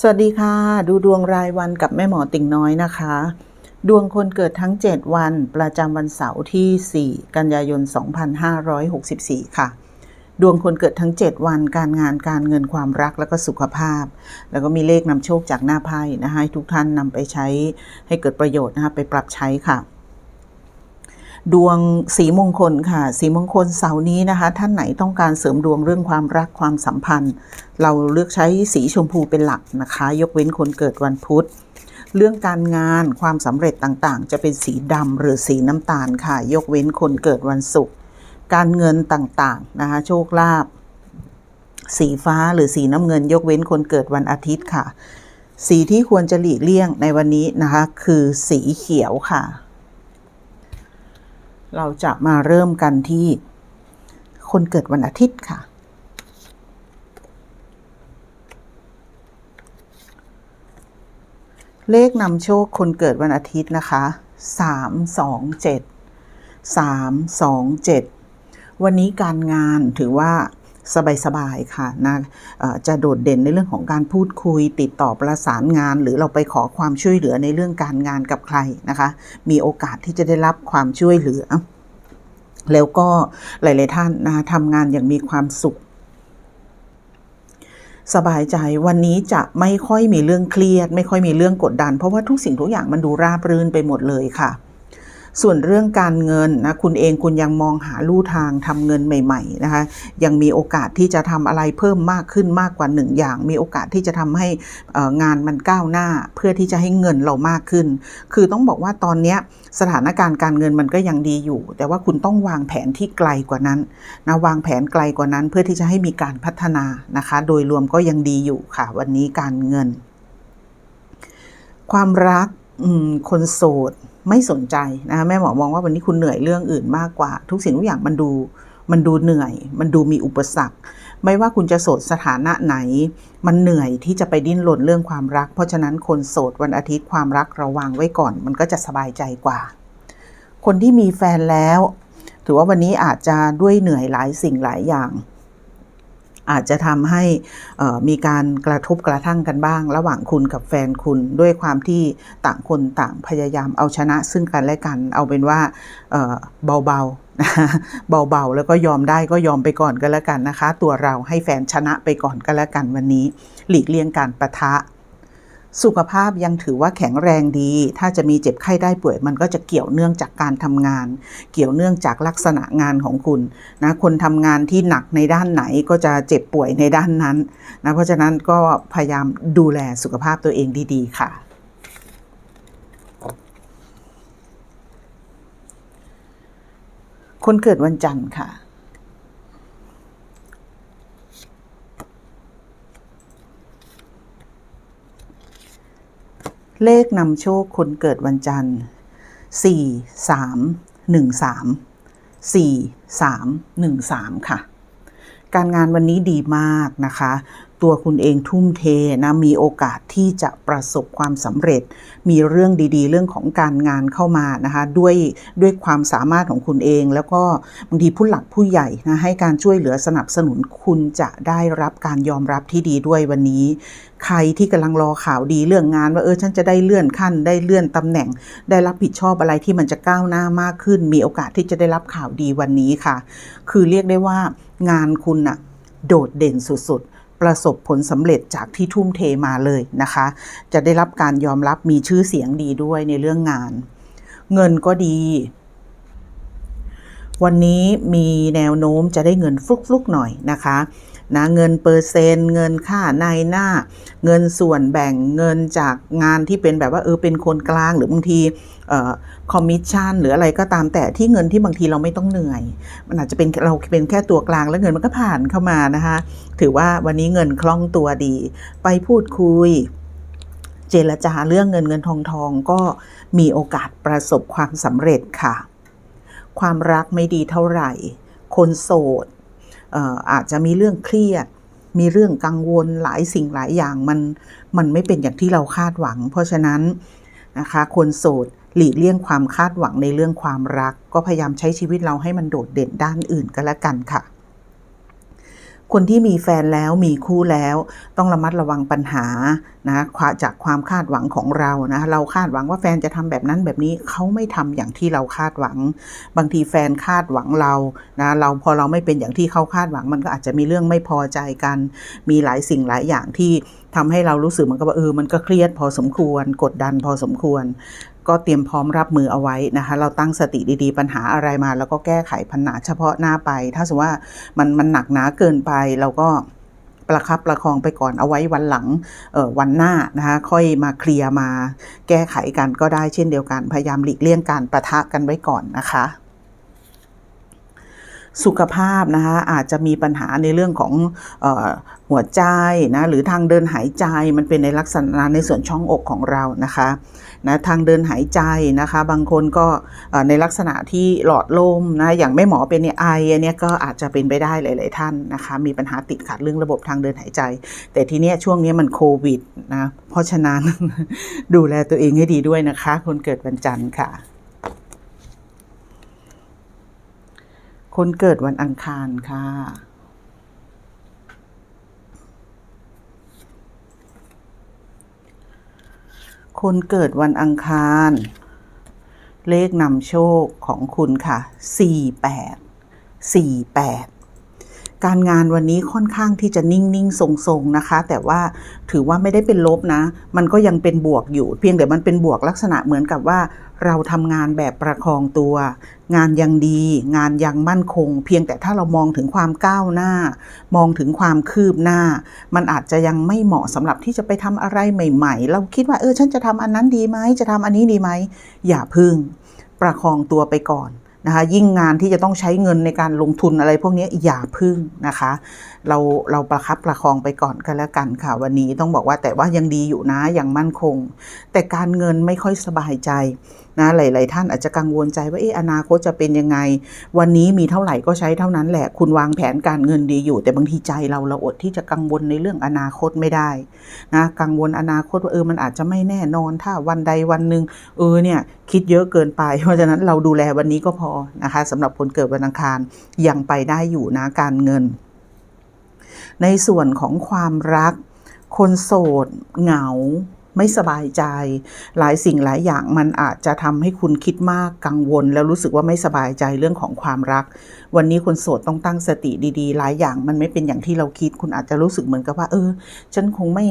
สวัสดีค่ะ ดูดวงรายวันกับแม่หมอติ่งน้อยนะคะ ดวงคนเกิดทั้ง 7 วัน ประจำวันเสาร์ที่ 4 กันยายน 2564 ค่ะ ดวงคนเกิดทั้ง 7 วัน การงานการเงินความรักแล้วก็สุขภาพ แล้วก็มีเลขนำโชคจากหน้าไพ่นะคะให้ทุกท่านนำไปใช้ให้เกิดประโยชน์นะคะไปปรับใช้ค่ะ ดวงสีมงคลค่ะ สีมงคลเสาร์นี้นะคะ ท่านไหนต้องการเสริมดวงเรื่องความรักความสัมพันธ์ เราเลือกใช้สีชมพูเป็นหลักนะคะ ยกเว้นคนเกิดวันพุธ เรื่องการงานความสำเร็จต่างๆ จะเป็นสีดำหรือสีน้ำตาลค่ะ ยกเว้นคนเกิดวันศุกร์การเงินต่างๆนะคะโชคลาภสีฟ้าหรือสีน้ำเงิน ยกเว้นคนเกิดวันอาทิตย์ค่ะ สีที่ควรจะหลีกเลี่ยงในวันนี้นะคะ คือสีเขียวค่ะ เราจะมาเริ่มกันที่คนเกิดวันอาทิตย์ค่ะ เลขนำโชคคนเกิดวันอาทิตย์นะคะ3 2 7 3 2 7วันนี้การงานถือว่า สบายๆค่ะนะจะโดดเด่นในเรื่องของการพูดคุย ติดต่อประสานงาน หรือเราไปขอความช่วยเหลือในเรื่องการงานกับใครนะคะ มีโอกาสที่จะได้รับความช่วยเหลือ แล้วก็หลาย ๆ ท่านนะทำงานอย่างมีความสุขสบายใจวันนี้จะไม่ค่อยมีเรื่องเครียด ไม่ค่อยมีเรื่องกดดัน เพราะว่าทุกสิ่งทุกอย่างมันดูราบรื่นไปหมดเลยค่ะ ส่วนเรื่องการเงินนะคุณเองคุณยังมองหาลู่ทางทำเงินใหม่ๆนะคะยังมีโอกาสที่จะทำอะไรเพิ่มมากขึ้นมากกว่าหนึ่งอย่าง มีโอกาสที่จะทำให้งานมันก้าวหน้า เพื่อที่จะให้เงินเรามากขึ้น คือต้องบอกว่าตอนนี้สถานการณ์การเงินมันก็ยังดีอยู่ แต่ว่าคุณต้องวางแผนที่ไกลกว่านั้นนะวางแผนไกลกว่านั้นเพื่อที่จะให้มีการพัฒนานะคะ โดยรวมก็ยังดีอยู่ค่ะ วันนี้การเงิน ความรักคนโสด ไม่สนใจนะคะแม่หมอมองว่าวันนี้คุณเหนื่อยเรื่องอื่นมากกว่า ทุกสิ่งทุกอย่างมันดูมันดูเหนื่อย มันดูมีอุปสรรค ไม่ว่าคุณจะโสดสถานะไหน มันเหนื่อยที่จะไปดิ้นรนเรื่องความรัก เพราะฉะนั้นคนโสดวันอาทิตย์ความรักระวังไว้ก่อน มันก็จะสบายใจกว่า คนที่มีแฟนแล้ว ถือว่าวันนี้อาจจะด้วยเหนื่อยหลายสิ่งหลายอย่าง อาจจะทำให้มีการกระทบกระทั่งกันบ้าง ระหว่างคุณกับแฟนคุณด้วยความที่ต่างคนต่างพยายามเอาชนะซึ่งกันและกัน เอาเป็นว่าเบาๆเบาๆแล้วก็ยอมได้ก็ยอมไปก่อนก็แล้วกันนะคะ ตัวเราให้แฟนชนะไปก่อนก็แล้วกันวันนี้ หลีกเลี่ยงการประทะ สุขภาพยังถือว่าแข็งแรงดี ถ้าจะมีเจ็บไข้ได้ป่วย มันก็จะเกี่ยวเนื่องจากการทำงาน เกี่ยวเนื่องจากลักษณะงานของคุณนะ คนทำงานที่หนักในด้านไหนก็จะเจ็บป่วยในด้านนั้นนะ เพราะฉะนั้นก็พยายามดูแลสุขภาพตัวเองดีๆ ค่ะ คนเกิดวันจันทร์ค่ะ เลขนำโชคคนเกิดวันจันทร์ 4 3 1 3 4 3 1 3 ค่ะ การงานวันนี้ดีมากนะคะ ตัวคุณเองทุ่มเทนะมีโอกาสที่จะประสบความสำเร็จ มีเรื่องดีๆ เรื่องของการงานเข้ามานะคะด้วยด้วยความสามารถของคุณเอง แล้วก็บางทีผู้หลักผู้ใหญ่นะให้การช่วยเหลือสนับสนุนคุณจะได้รับการยอมรับที่ดีด้วยวันนี้ ใครที่กำลังรอข่าวดีเรื่องงาน ว่าเออฉันจะได้เลื่อนขั้น ได้เลื่อนตำแหน่ง ได้รับผิดชอบอะไรที่มันจะก้าวหน้ามากขึ้น มีโอกาสที่จะได้รับข่าวดีวันนี้ค่ะ คือเรียกได้ว่างานคุณน่ะโดดเด่นสุดๆ ประสบผลสำเร็จจากที่ทุ่มเทมาเลยนะคะ จะได้รับการยอมรับมีชื่อเสียงดีด้วยในเรื่องงาน เงินก็ดี วันนี้มีแนวโน้มจะได้เงินฟลุกๆหน่อยนะคะ นะเงินเปอร์เซนต์ เงินค่าในหน้า เงินส่วนแบ่งเงินจากงานที่เป็นแบบว่าเออเป็นคนกลางหรือบางทีออคอมมิชชั่นหรืออะไรก็ตามแต่ที่เงินที่บางทีเราไม่ต้องเหนื่อย มันอาจจะเป็นเราเป็นแค่ตัวกลางแล้วเงินมันก็ผ่านเข้ามานะคะถือว่าวันนี้เงินคล่องตัวดี ไปพูดคุยเจรจาเรื่องเงินเงินทองทองก็มีโอกาสประสบความสำเร็จค่ะ ความรักไม่ดีเท่าไหร่ คนโสด อาจจะมีเรื่องเครียด มีเรื่องกังวลหลายสิ่งหลายอย่างมันมันไม่เป็นอย่างที่เราคาดหวัง เพราะฉะนั้นนะคะคนโสดหลีกเลี่ยงความคาดหวังในเรื่องความรัก ก็พยายามใช้ชีวิตเราให้มันโดดเด่นด้านอื่นก็แล้วกันค่ะ คนที่มีแฟนแล้วมีคู่แล้ว ต้องระมัดระวังปัญหานะจากความคาดหวังของเรานะเราคาดหวังว่าแฟนจะทำแบบนั้นแบบนี้เขาไม่ทำอย่างที่เราคาดหวัง บางทีแฟนคาดหวังเรานะเราพอเราไม่เป็นอย่างที่เขาคาดหวัง มันก็อาจจะมีเรื่องไม่พอใจกัน มีหลายสิ่งหลายอย่างที่ทำให้เรารู้สึกเหมันก็ว่าเออมันก็เครียดพอสมควร กดดันพอสมควร ก็เตรียมพร้อมรับมือเอาไว้นะคะ เราตั้งสติดีๆ ปัญหาอะไรมา แล้วก็แก้ไขปัญหาเฉพาะหน้าไป ถ้าสมมติว่ามันมันหนักหนาเกินไปเราก็ประคับประคองไปก่อนเอาไว้วันหลังวันหน้านะคะค่อยมาเคลียร์มาแก้ไขกันก็ได้เช่นเดียวกัน พยายามหลีกเลี่ยงการประทะกันไว้ก่อนนะคะ สุขภาพนะคะอาจจะมีปัญหาในเรื่องของออหัวใจนะหรือทางเดินหายใจมันเป็นในลักษณะในส่วนช่องอกของเรานะคะนะทางเดินหายใจนะคะ บางคนก็ในลักษณะที่หลอดลมนะอย่างแม่หมอเป็นไออันนี้ก็อาจจะเป็นไปได้หลาย ๆ ท่านนะคะ มีปัญหาติดขัดเรื่องระบบทางเดินหายใจ แต่ทีเนี้ยช่วงนี้มันโควิดนะเพราะฉะนั้นดูแลตัวเองให้ดีด้วยนะคะ คนเกิดวันจันทร์ค่ะ คนเกิดวันอังคารค่ะ คนเกิดวันอังคาร เลขนำโชคของคุณค่ะ 48 48 การงานวันนี้ค่อนข้างที่จะนิ่งๆ ทรงๆ นะคะ แต่ว่าถือว่าไม่ได้เป็นลบนะ มันก็ยังเป็นบวกอยู่ เพียงแต่มันเป็นบวกลักษณะเหมือนกับว่า เราทำงานแบบประคองตัว งานยังดี งานยังมั่นคง เพียงแต่ถ้าเรามองถึงความก้าวหน้า มองถึงความคืบหน้า มันอาจจะยังไม่เหมาะสำหรับที่จะไปทำอะไรใหม่ ๆ เราคิดว่าเออฉันจะทำอันนั้นดีไหมจะทำอันนี้ดีไหมอย่าพึ่ง ประคองตัวไปก่อน นะคะยิ่งงานที่จะต้องใช้เงินในการลงทุนอะไรพวกนี้อย่าพึ่งนะคะ เราเราประคับประคองไปก่อนกันแล้วกันค่ะวันนี้ต้องบอกว่าแต่ว่ายังดีอยู่นะยังมั่นคง แต่การเงินไม่ค่อยสบายใจ นะหลาย ๆ ท่านอาจจะกังวลใจว่าเอออนาคตจะเป็นยังไง วันนี้มีเท่าไหร่ก็ใช้เท่านั้นแหละ คุณวางแผนการเงินดีอยู่ แต่บางทีใจเราเราอดที่จะกังวลในเรื่องอนาคตไม่ได้นะกังวลอนาคตว่าเออมันอาจจะไม่แน่นอนถ้าวันใดวันหนึ่งเออเนี่ยคิดเยอะเกินไป เพราะฉะนั้นเราดูแลวันนี้ก็พอนะคะสำหรับคนเกิดวันอังคารยังไปได้อยู่นะการเงิน ในส่วนของความรัก คนโสดเหงา ไม่สบายใจ หลายสิ่งหลายอย่างมันอาจจะทำให้คุณคิดมากกังวล แล้วรู้สึกว่าไม่สบายใจเรื่องของความรัก วันนี้คนโสดต้องตั้งสติดีๆ หลายอย่างมันไม่เป็นอย่างที่เราคิด คุณอาจจะรู้สึกเหมือนกับว่า เออ ฉันคงไม่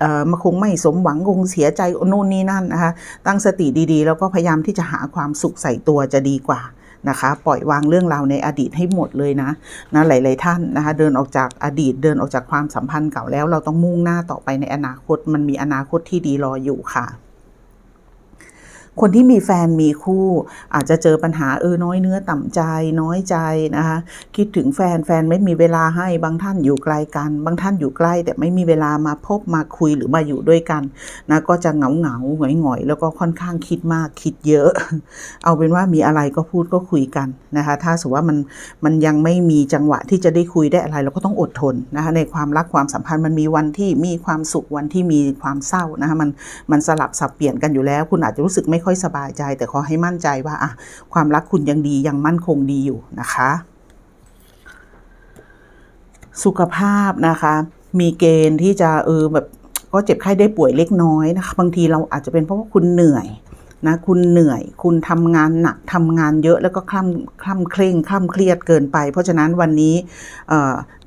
เออมันคงไม่สมหวังคงเสียใจโน่นนี่นั่นนะคะตั้งสติดีๆ แล้วก็พยายามที่จะหาความสุขใส่ตัวจะดีกว่า นะคะปล่อยวางเรื่องราวในอดีตให้หมดเลยนะนะหลาย ๆ ท่านนะคะเดินออกจากอดีตเดินออกจากความสัมพันธ์เก่าแล้ว เราต้องมุ่งหน้าต่อไปในอนาคต มันมีอนาคตที่ดีรออยู่ค่ะ คนที่มีแฟนมีคู่ อาจจะเจอปัญหาเออน้อยเนื้อต่ำใจน้อยใจนะคะคิดถึงแฟนแฟนไม่มีเวลาให้บางท่านอยู่ไกลกัน บางท่านอยู่ใกล้ แต่ไม่มีเวลามาพบมาคุยหรือมาอยู่ด้วยกันนะก็จะเหงาเหงาหงอยหงอยแล้วก็ค่อนข้างคิดมากคิดเยอะ เอาเป็นว่ามีอะไรก็พูดก็คุยกันนะคะถ้าสมมติว่ามันมันยังไม่มีจังหวะที่จะได้คุยได้อะไร เราก็ต้องอดทนนะคะในความรักความสัมพันธ์มันมีวันที่มีความสุขวันที่มีความเศร้านะคะมันมันสลับสับเปลี่ยนกันอยู่แล้ว คุณอาจจะรู้สึกไม่ค่อยสบายใจ แต่ขอให้มั่นใจว่าอะความรักคุณยังดียังมั่นคงดีอยู่นะคะ สุขภาพนะคะ มีเกณฑ์ที่จะเออแบบก็เจ็บไข้ได้ป่วยเล็กน้อยนะคะ บางทีเราอาจจะเป็นเพราะว่าคุณเหนื่อย นะคุณเหนื่อย คุณทำงานหนักทำงานเยอะแล้วก็คล่ำคล่ำเคร่งคล่ำเครียดเกินไป เพราะฉะนั้นวันนี้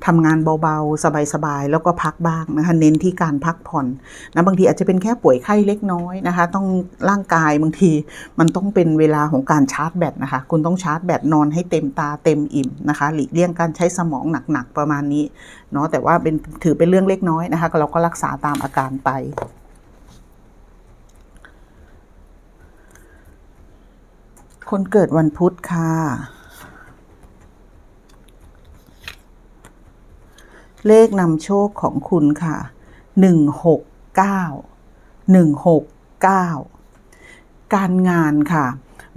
ทำงานเบาๆ สบายๆ แล้วก็พักบ้างนะคะเน้นที่การพักผ่อนนะบางทีอาจจะเป็นแค่ป่วยไข้เล็กน้อยนะคะ ต้องร่างกายบางทีมันต้องเป็นเวลาของการชาร์จแบตนะคะ คุณต้องชาร์จแบตนอนให้เต็มตาเต็มอิ่มนะคะ หลีกเลี่ยงการใช้สมองหนักๆประมาณนี้เนาะแต่ว่าเป็นถือเป็นเรื่องเล็กน้อยนะคะเราก็รักษาตามอาการไป คนเกิดวันพุธค่ะ เลขนำโชคของคุณค่ะหนึ่งหกเก้าหนึ่งหกเก้าการงานค่ะ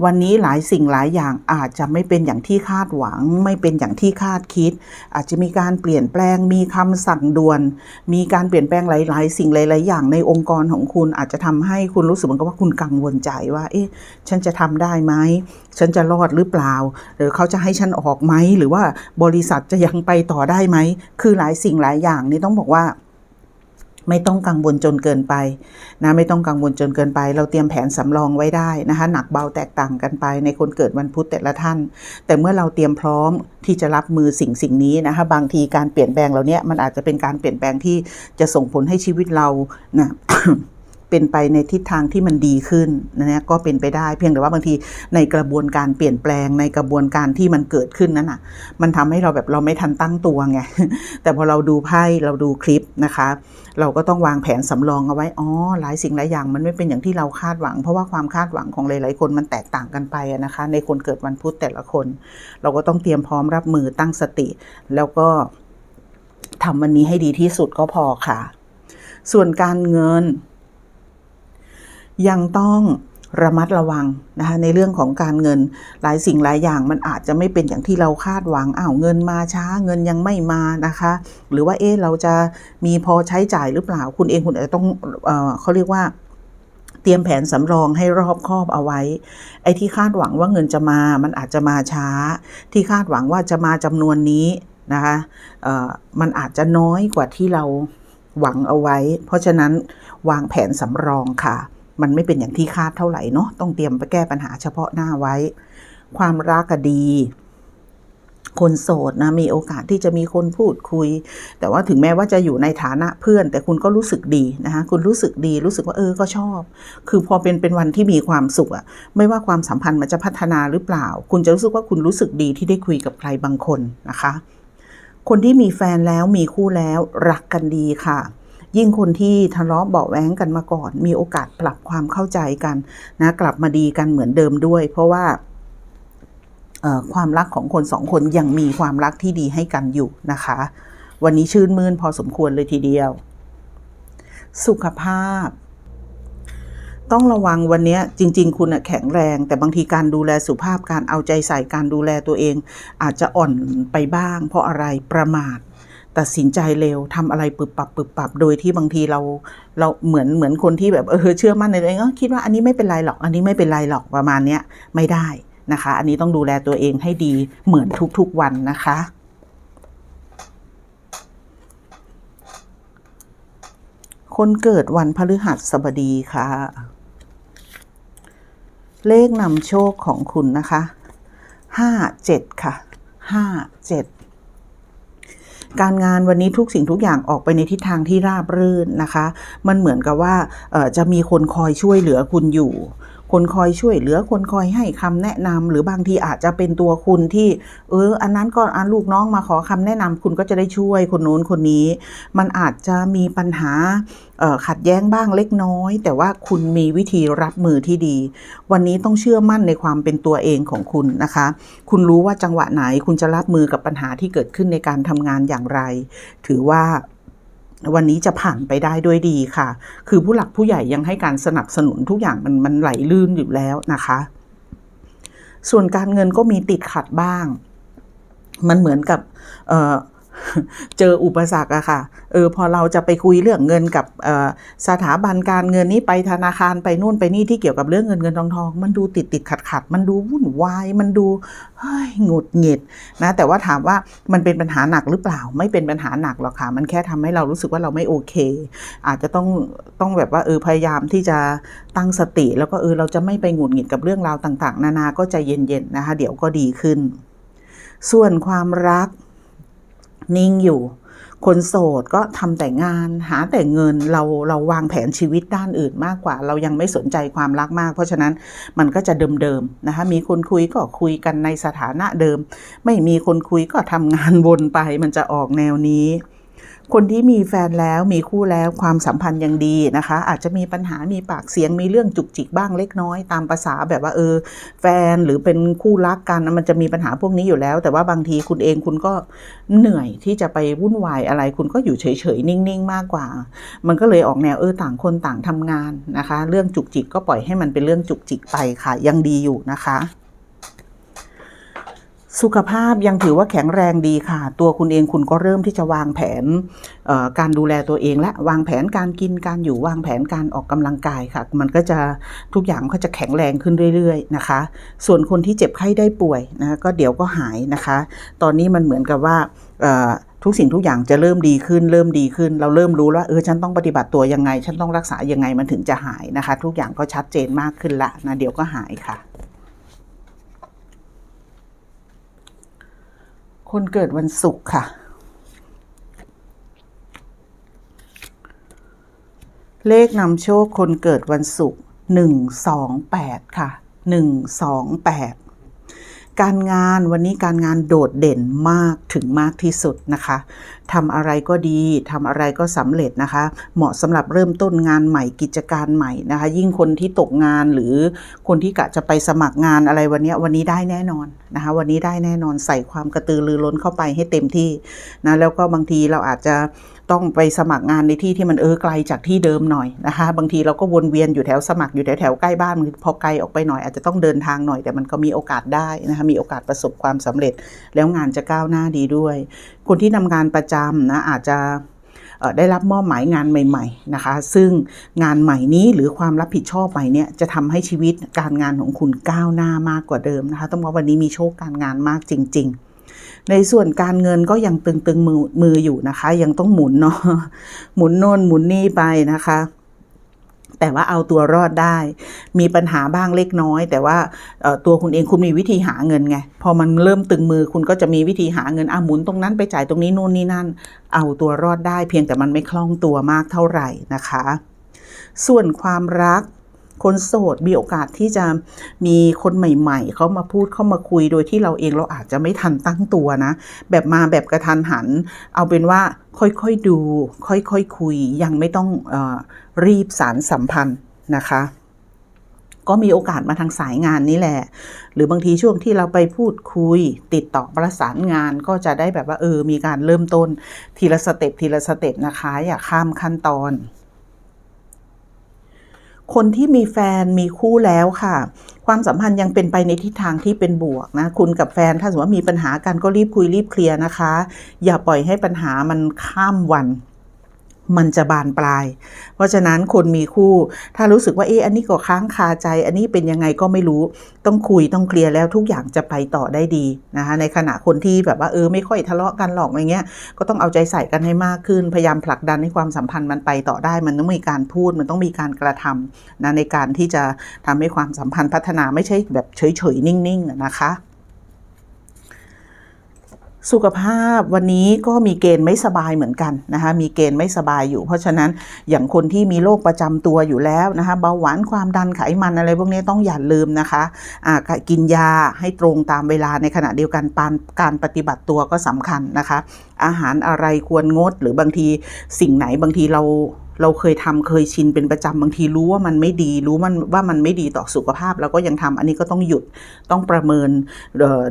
วันนี้หลายสิ่งหลายอย่างอาจจะไม่เป็นอย่างที่คาดหวัง ไม่เป็นอย่างที่คาดคิด อาจจะมีการเปลี่ยนแปลง มีคำสั่งด่วน มีการเปลี่ยนแปลงหลาย ๆ สิ่งหลาย ๆ อย่างในองค์กรของคุณอาจจะทำให้คุณรู้สึกเหมือนกับว่าคุณกังวลใจว่า เอ๊ะ ฉันจะทำได้ไหม ฉันจะรอดหรือเปล่า หรือเขาจะให้ฉันออกไหม หรือว่าบริษัทจะยังไปต่อได้ไหม คือหลายสิ่งหลายอย่างนี่ต้องบอกว่า ไม่ต้องกังวลจนเกินไปนะไม่ต้องกังวลจนเกินไป เราเตรียมแผนสำรองไว้ได้นะคะหนักเบาแตกต่างกันไปในคนเกิดวันพุธแต่ละท่าน แต่เมื่อเราเตรียมพร้อมที่จะรับมือสิ่งสิ่งนี้นะคะบางทีการเปลี่ยนแปลงเราเนี้ยมันอาจจะเป็นการเปลี่ยนแปลงที่จะส่งผลให้ชีวิตเรานะ เป็นไปในทิศทางที่มันดีขึ้นนะเนี่ยก็เป็นไปได้ เพียงแต่ว่าบางทีในกระบวนการเปลี่ยนแปลงในกระบวนการที่มันเกิดขึ้นนั้นอะ มันทำให้เราแบบเราไม่ทันตั้งตัวไงแต่พอเราดูไพ่เราดูคลิปนะคะ เราก็ต้องวางแผนสำรองเอาไว้อ๋อหลายสิ่งหลายอย่างมันไม่เป็นอย่างที่เราคาดหวัง เพราะว่าความคาดหวังของหลายๆคนมันแตกต่างกันไปนะคะ ในคนเกิดวันพุธแต่ละคน เราก็ต้องเตรียมพร้อมรับมือตั้งสติ แล้วก็ทำวันนี้ให้ดีที่สุดก็พอค่ะ ส่วนการเงิน ยังต้องระมัดระวังนะคะในเรื่องของการเงินหลายสิ่งหลายอย่างมันอาจจะไม่เป็นอย่างที่เราคาดหวังอ้าวเงินมาช้าเงินยังไม่มานะคะ หรือว่าเอ๊ะเราจะมีพอใช้จ่ายหรือเปล่าคุณเองคุณอาจจะต้องเออเขาเรียกว่าเตรียมแผนสำรองให้รอบคอบเอาไว้ ไอ้ที่คาดหวังว่าเงินจะมา มันอาจจะมาช้า ที่คาดหวังว่าจะมาจำนวนนี้นะคะมันอาจจะน้อยกว่าที่เราหวังเอาไว้ เพราะฉะนั้นวางแผนสำรองค่ะ มันไม่เป็นอย่างที่คาดเท่าไหร่เนาะต้องเตรียมไปแก้ปัญหาเฉพาะหน้าไว้ ความรักก็ดี คนโสดนะมีโอกาสที่จะมีคนพูดคุย แต่ว่าถึงแม้ว่าจะอยู่ในฐานะเพื่อน แต่คุณก็รู้สึกดีนะคะคุณรู้สึกดีรู้สึกว่าเออก็ชอบ คือพอเป็นเป็นวันที่มีความสุขอะไม่ว่าความสัมพันธ์มันจะพัฒนาหรือเปล่า คุณจะรู้สึกว่าคุณรู้สึกดีที่ได้คุยกับใครบางคนนะคะ คนที่มีแฟนแล้วมีคู่แล้วรักกันดีค่ะ ยิ่งคนที่ทะเลาะเบาะแว้งกันมาก่อน มีโอกาสปรับความเข้าใจกันนะกลับมาดีกันเหมือนเดิมด้วย เพราะว่าความรักของคนสองคนยังมีความรักที่ดีให้กันอยู่นะคะ วันนี้ชื่นมื่นพอสมควรเลยทีเดียว สุขภาพ ต้องระวังวันนี้จริง ๆ คุณแข็งแรง แต่บางทีการดูแลสุขภาพการเอาใจใส่การดูแลตัวเอง อาจจะอ่อนไปบ้าง เพราะอะไรประมาท ตัดสินใจเร็วทำอะไรปึบปับปึบปับ โดยที่บางทีเราเราเหมือนเหมือนคนที่แบบเออเชื่อมั่นในตัวเองเออคิดว่าอันนี้ไม่เป็นไรหรอก อันนี้ไม่เป็นไรหรอกประมาณเนี้ยไม่ได้นะคะ อันนี้ต้องดูแลตัวเองให้ดีเหมือนทุกๆวันนะคะ คนเกิดวันพฤหัสบดีค่ะ เลขนำโชคของคุณนะคะห้าเจ็ดค่ะห้าเจ็ด การงานวันนี้ทุกสิ่งทุกอย่างออกไปในทิศทางที่ราบรื่นนะคะ มันเหมือนกับว่าจะมีคนคอยช่วยเหลือคุณอยู่ คนคอยช่วยเหลือคนคอยให้คำแนะนำหรือบางทีอาจจะเป็นตัวคุณที่ เออ อันนั้นก็อันลูกน้องมาขอคำแนะนำคุณก็จะได้ช่วยคนโน้นคนนี้ มันอาจจะมีปัญหาขัดแย้งบ้างเล็กน้อย แต่ว่าคุณมีวิธีรับมือที่ดี วันนี้ต้องเชื่อมั่นในความเป็นตัวเองของคุณนะคะ คุณรู้ว่าจังหวะไหนคุณจะรับมือกับปัญหาที่เกิดขึ้นในการทำงานอย่างไร ถือว่า วันนี้จะผ่านไปได้ด้วยดีค่ะ คือผู้หลักผู้ใหญ่ยังให้การสนับสนุนทุกอย่างมันมันไหลลื่นอยู่แล้วนะคะ ส่วนการเงินก็มีติดขัดบ้าง มันเหมือนกับ เจออุปสรรคอะค่ะ เออพอเราจะไปคุยเรื่องเงินกับสถาบันการเงินนี้ไปธนาคารไปนู่นไปนี่ที่เกี่ยวกับเรื่องเงินเงินทองทอง มันดูติดติดขัดขัดมันดูวุ่นวาย มันดูเฮ้ยหงุดหงิดนะ แต่ว่าถามว่ามันเป็นปัญหาหนักหรือเปล่า ไม่เป็นปัญหาหนักหรอกค่ะ มันแค่ทำให้เรารู้สึกว่าเราไม่โอเค อาจจะต้องต้องแบบว่าเออพยายามที่จะตั้งสติ แล้วก็เออเราจะไม่ไปหงุดหงิดกับเรื่องราวต่าง ๆ นานาก็ใจเย็นๆนะคะ เดี๋ยวก็ดีขึ้น ส่วนความรัก นิ่งอยู่ คนโสดก็ทำแต่งาน หาแต่เงินเราเราวางแผนชีวิตด้านอื่นมากกว่า เรายังไม่สนใจความรักมาก เพราะฉะนั้นมันก็จะเดิมๆนะคะมีคนคุยก็คุยกันในสถานะเดิม ไม่มีคนคุยก็ทำงานวนไปมันจะออกแนวนี้ คนที่มีแฟนแล้วมีคู่แล้วความสัมพันธ์ยังดีนะคะ อาจจะมีปัญหามีปากเสียงมีเรื่องจุกจิกบ้างเล็กน้อยตามภาษาแบบว่าเออ แฟนหรือเป็นคู่รักกันมันจะมีปัญหาพวกนี้อยู่แล้ว แต่ว่าบางทีคุณเองคุณก็เหนื่อยที่จะไปวุ่นวายอะไร คุณก็อยู่เฉยๆนิ่งๆ มากกว่า มันก็เลยออกแนวเออต่างคนต่างทำงานนะคะ เรื่องจุกจิกก็ปล่อยให้มันเป็นเรื่องจุกจิกไปค่ะ ยังดีอยู่นะคะ สุขภาพยังถือว่าแข็งแรงดีค่ะ ตัวคุณเองคุณก็เริ่มที่จะวางแผนการดูแลตัวเองและวางแผนการกินการอยู่วางแผนการออกกำลังกายค่ะ มันก็จะทุกอย่างก็จะแข็งแรงขึ้นเรื่อยๆนะคะ ส่วนคนที่เจ็บไข้ได้ป่วยนะคะก็เดี๋ยวก็หายนะคะ ตอนนี้มันเหมือนกับว่าทุกสิ่งทุกอย่างจะเริ่มดีขึ้น เริ่มดีขึ้น เราเริ่มรู้แล้วเออฉันต้องปฏิบัติตัวยังไง ฉันต้องรักษายังไงมันถึงจะหายนะคะ ทุกอย่างก็ชัดเจนมากขึ้นละนะเดี๋ยวก็หายค่ะ คนเกิดวันศุกร์ค่ะ เลขนำโชคคนเกิดวันศุกร์หนึ่งสองแปดค่ะหนึ่งสองแปด การงานวันนี้การงานโดดเด่นมากถึงมากที่สุดนะคะทำอะไรก็ดีทำอะไรก็สำเร็จนะคะ เหมาะสำหรับเริ่มต้นงานใหม่กิจการใหม่นะคะ ยิ่งคนที่ตกงานหรือคนที่กะจะไปสมัครงานอะไรวันนี้วันนี้ได้แน่นอนนะคะ วันนี้ได้แน่นอนใส่ความกระตือรือร้นเข้าไปให้เต็มที่นะแล้วก็บางทีเราอาจจะ ต้องไปสมัครงานในที่ที่มันเออไกลจากที่เดิมหน่อยนะคะ บางทีเราก็วนเวียนอยู่แถวสมัครอยู่แถวแถวใกล้บ้านพอไกลออกไปหน่อยอาจจะต้องเดินทางหน่อย แต่มันก็มีโอกาสได้นะคะมีโอกาสประสบความสำเร็จ แล้วงานจะก้าวหน้าดีด้วย คนที่ทำงานประจำนะอาจจะได้รับมอบหมายงานใหม่ ๆนะคะ ซึ่งงานใหม่นี้หรือความรับผิดชอบใหม่เนี่ยจะทำให้ชีวิตการงานของคุณก้าวหน้า มากกว่าเดิมนะคะ ต้องบอกวันนี้มีโชคการงานมากจริง ๆ ในส่วนการเงินก็ยังตึงๆมือมืออยู่นะคะ ยังต้องหมุนเนาะหมุนโน่นหมุนนี่ไปนะคะแต่ว่าเอาตัวรอดได้ มีปัญหาบ้างเล็กน้อย แต่ว่าตัวคุณเองคุณมีวิธีหาเงินไง พอมันเริ่มตึงมือคุณก็จะมีวิธีหาเงินอะหมุนตรงนั้นไปจ่ายตรงนี้นู่นนี่นั่น เอาตัวรอดได้ เพียงแต่มันไม่คล่องตัวมากเท่าไหร่นะคะ ส่วนความรัก คนโสดมีโอกาสที่จะมีคนใหม่ ๆ เขามาพูดเข้ามาคุยโดยที่เราเองเราอาจจะไม่ทันตั้งตัวนะ แบบมาแบบกระทันหัน เอาเป็นว่าค่อยๆดู ค่อยๆคคุย ยังไม่ต้องออรีบสารสัมพันธ์นะคะก็มีโอกาสมาทางสายงานนี่แหละ หรือบางทีช่วงที่เราไปพูดคุย ติดต่อประสานงานก็จะได้แบบว่าเออ มีการเริ่มต้นทีละสเต็ปทีละสเต็ปนะคะ อย่าข้ามขั้นตอน คนที่มีแฟนมีคู่แล้วค่ะ ความสัมพันธ์ยังเป็นไปในทิศทางที่เป็นบวกนะ คุณกับแฟนถ้าสมมติว่ามีปัญหากันก็รีบคุยรีบเคลียร์นะคะ อย่าปล่อยให้ปัญหามันข้ามวัน มันจะบานปลาย เพราะฉะนั้นคนมีคู่ ถ้ารู้สึกว่าเอ๊ะอันนี้ก็ค้างคาใจ อันนี้เป็นยังไงก็ไม่รู้ ต้องคุยต้องเคลียร์แล้วทุกอย่างจะไปต่อได้ดีนะคะในขณะคนที่แบบว่าเออไม่ค่อยทะเลาะกันหรอกอะไรเงี้ย ก็ต้องเอาใจใส่กันให้มากขึ้น พยายามผลักดันให้ความสัมพันธ์มันไปต่อได้ มันต้องมีการพูด มันต้องมีการกระทำนะในการที่จะทำให้ความสัมพันธ์พัฒนาไม่ใช่แบบเฉยๆนิ่งๆนะคะ สุขภาพวันนี้ก็มีเกณฑ์ไม่สบายเหมือนกันนะคะมีเกณฑ์ไม่สบายอยู่ เพราะฉะนั้นอย่างคนที่มีโรคประจำตัวอยู่แล้วนะคะเบาหวานความดันไขมันอะไรพวกนี้ต้องอย่าลืมนะคะอ่ากินยาให้ตรงตามเวลาในขณะเดียวกันปานการปฏิบัติตัวก็สำคัญนะคะ อาหารอะไรควรงดหรือบางทีสิ่งไหนบางทีเรา เราเคยทำเคยชินเป็นประจำบางทีรู้ว่ามันไม่ดีรู้มันว่ามันไม่ดีต่อสุขภาพ แล้วก็ยังทำอันนี้ก็ต้องหยุดต้องประเมิน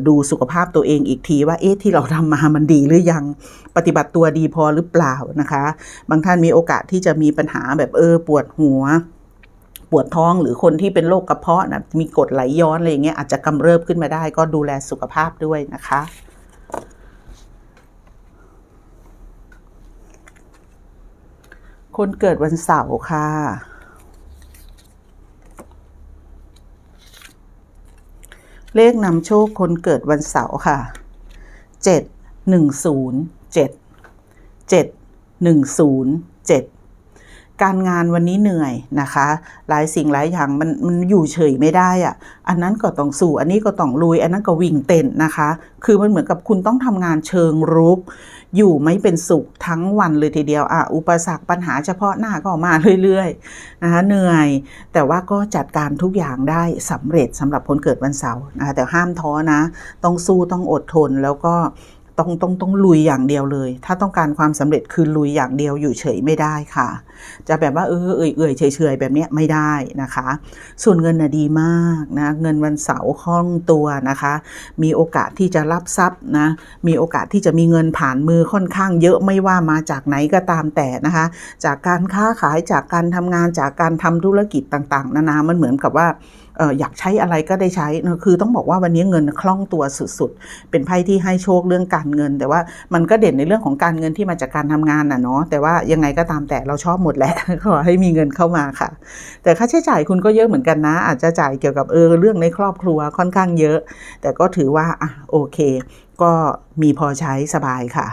ดูสุขภาพตัวเองอีกทีว่าเอ๊ะที่เราทำมามันดีหรือยังปฏิบัติตัวดีพอหรือเปล่านะคะ บางท่านมีโอกาสที่จะมีปัญหาแบบเออปวดหัวปวดท้องหรือคนที่เป็นโรคกระเพาะนะมีกรดไหลย้อนอะไรอย่างเงี้ยอาจจะกำเริบขึ้นมาได้ก็ดูแลสุขภาพด้วยนะคะ คนเกิดวันเสาร์ค่ะ เลขนำโชคคนเกิดวันเสาร์ค่ะ เจ็ดหนึ่งศูนย์เจ็ด เจ็ดหนึ่งศูนย์เจ็ด การงานวันนี้เหนื่อยนะคะ หลายสิ่งหลายอย่างมันมันอยู่เฉยไม่ได้อะอันนั้นก็ต้องสู้อันนี้ก็ต้องลุย อันนั้นก็วิ่งเต้นนะคะ คือมันเหมือนกับคุณต้องทำงานเชิงรุก อยู่ไม่เป็นสุขทั้งวันเลยทีเดียวอะอุปสรรคปัญหาเฉพาะหน้าก็มาเรื่อยๆนะคะเหนื่อย แต่ว่าก็จัดการทุกอย่างได้สำเร็จสำหรับคนเกิดวันเสาร์นะคะแต่ห้ามท้อนะ ต้องสู้ต้องอดทนแล้วก็ ต้องต้องต้องลุยอย่างเดียวเลย ถ้าต้องการความสำเร็จคือลุยอย่างเดียวอยู่เฉยไม่ได้ค่ะ จะแบบว่าเออเอื่อยเอ่ยเฉยเฉยแบบเนี้ยไม่ได้นะคะ ส่วนเงินน่ะดีมากนะเงินวันเสาร์คล่องตัวนะคะ มีโอกาสที่จะรับทรัพย์นะมีโอกาสที่จะมีเงินผ่านมือค่อนข้างเยอะไม่ว่ามาจากไหนก็ตามแต่นะคะ จากการค้าขายจากการทำงานจากการทำธุรกิจต่าง ๆ นานามันเหมือนกับว่าอยากใช้อะไรก็ได้ใช้คือต้องบอกว่าวันนี้เงินคล่องตัวสุดๆ เป็นไพ่ที่ให้โชคเรื่องการเงิน แต่ว่ามันก็เด่นในเรื่องของการเงินที่มาจากการทำงานน่ะเนาะแต่ว่ายังไงก็ตามแต่เราชอบหมดแหละขอให้มีเงินเข้ามาค่ะ แต่ค่าใช้จ่ายคุณก็เยอะเหมือนกันนะ อาจจะจ่ายเกี่ยวกับเออเรื่องในครอบครัวค่อนข้างเยอะ แต่ก็ถือว่าอะโอเค ก็มีพอใช้สบายค่ะ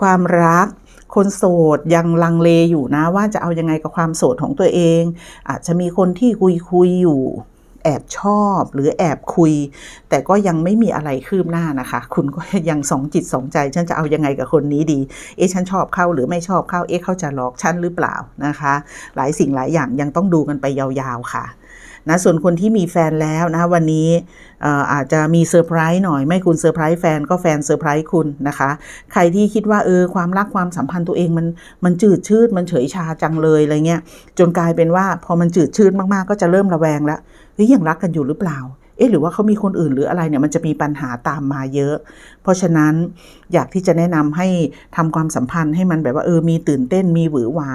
ความรัก คนโสดยังลังเลอยู่นะ ว่าจะเอายังไงกับความโสดของตัวเอง อาจจะมีคนที่คุยคุยอยู่แอบชอบหรือแอบคุย แต่ก็ยังไม่มีอะไรคืบหน้านะคะ คุณก็ยังสองจิตสองใจ ฉันจะเอายังไงกับคนนี้ดี เอ๊ะฉันชอบเข้าหรือไม่ชอบเข้าเอ๊ะเขาจะหลอกฉันหรือเปล่านะคะ หลายสิ่งหลายอย่างยังต้องดูกันไปยาวๆค่ะ นะส่วนคนที่มีแฟนแล้วนะวันนี้อาจจะมีเซอร์ไพรส์หน่อย ไม่คุณเซอร์ไพรส์แฟนก็แฟนเซอร์ไพรส์คุณนะคะ ใครที่คิดว่าเออความรักความสัมพันธ์ตัวเองมันมันจืดชืดมันเฉยชาจังเลยอะไรเงี้ยจนกลายเป็นว่าพอมันจืดชืดมากๆก็จะเริ่มระแวงแล้วเฮ้ยยังรักกันอยู่หรือเปล่า อ๊ะหรือว่าเขามีคนอื่นหรืออะไรเนี่ยมันจะมีปัญหาตามมาเยอะ เพราะฉะนั้นอยากที่จะแนะนำให้ทำความสัมพันธ์ให้มันแบบว่าเออมีตื่นเต้นมีหวือหวา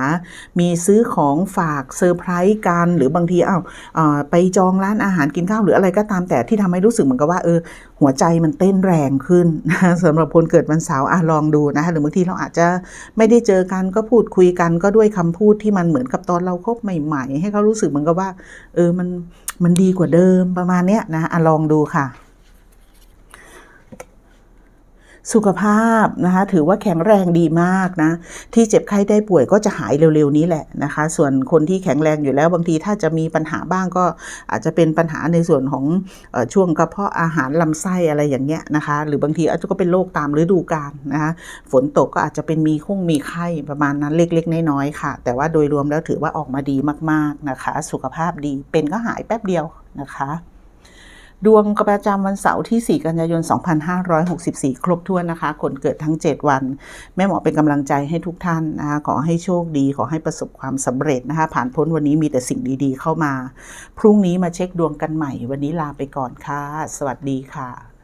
มีซื้อของฝากเซอร์ไพรส์กันหรือบางทีเอ้าวเอ่อไปจองร้านอาหารกินข้าวหรืออะไรก็ตามแต่ที่ทำให้รู้สึกเหมือนกับว่าเออหัวใจมันเต้นแรงขึ้นสำหรับคนเกิดวันเสาร์ลองดูนะคะหรือบางทีเราอาจจะไม่ได้เจอกันก็พูดคุยกันก็ด้วยคำพูดที่มันเหมือนกับตอนเราคบใหม่ ๆ ให้เขารู้สึกเหมือนกับว่า เออมัน มันดีกว่าเดิมประมาณเนี้ยนะอะลองดูค่ะ สุขภาพนะคะถือว่าแข็งแรงดีมากนะ ที่เจ็บไข้ได้ป่วยก็จะหายเร็วๆนี้แหละนะคะ ส่วนคนที่แข็งแรงอยู่แล้วบางทีถ้าจะมีปัญหาบ้างก็อาจจะเป็นปัญหาในส่วนของอช่วงกระเพาะอาหารลำไส้อะไรอย่างเงี้ยนะคะ หรือบางทีอาจจะก็เป็นโรคตามฤดูกาลนะคะฝนตกก็อาจจะเป็นมีคงมีไข้ประมาณนั้นเล็กๆน้อยๆค่ะ แต่ว่าโดยรวมแล้วถือว่าออกมาดีมากๆนะคะ สุขภาพดีเป็นก็หายแป๊บเดียวนะคะ ดวงประจำวันเสาร์ที่ 4 กันยายน 2564 ครบถ้วนนะคะ คนเกิดทั้ง 7 วัน แม่หมอเป็นกำลังใจให้ทุกท่านนะคะขอให้โชคดี ขอให้ประสบความสำเร็จนะคะ ผ่านพ้นวันนี้มีแต่สิ่งดีๆ เข้ามา พรุ่งนี้มาเช็คดวงกันใหม่ วันนี้ลาไปก่อนค่ะ สวัสดีค่ะ